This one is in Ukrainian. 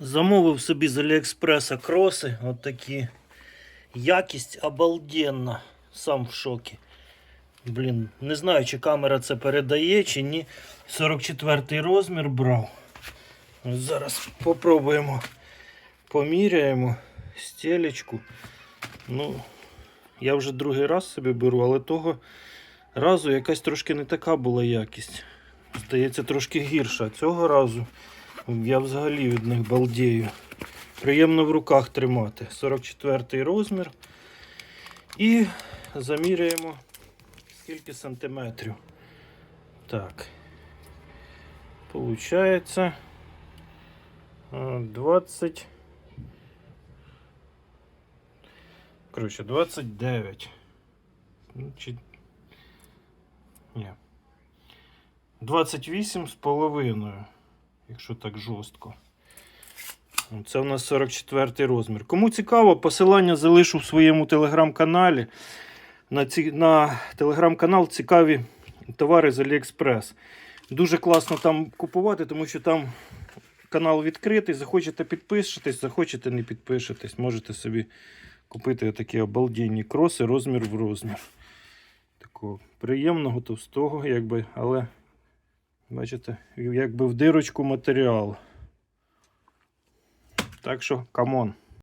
Замовив собі з Аліекспреса кроси. От такі. Якість обалденна. Сам в шокі. Блін, не знаю, чи камера це передає, чи ні. 44 розмір брав. Зараз попробуємо. Поміряємо стелечку. Ну, я вже другий раз собі беру, але того разу якась трошки не така була якість. Здається, трошки гірша. Цього разу я взагалі від них балдею. Приємно в руках тримати. 44 розмір. І заміряємо скільки сантиметрів. Так. Получається е, 20. Коротше, 29. Ну, Чи... Ні. 28 з половиною, якщо так жорстко. Це у нас 44 розмір. Кому цікаво, посилання залишу в своєму телеграм-каналі. На, ці, на телеграм-канал цікаві товари з Аліекспрес. Дуже класно там купувати, тому що там канал відкритий. Захочете підпишитесь, захочете не підпишетесь. Можете собі купити такі обалденні кроси розмір в розмір. Такого приємного, товстого, якби, але бачите, якби в дирочку матеріал. Так що, камон.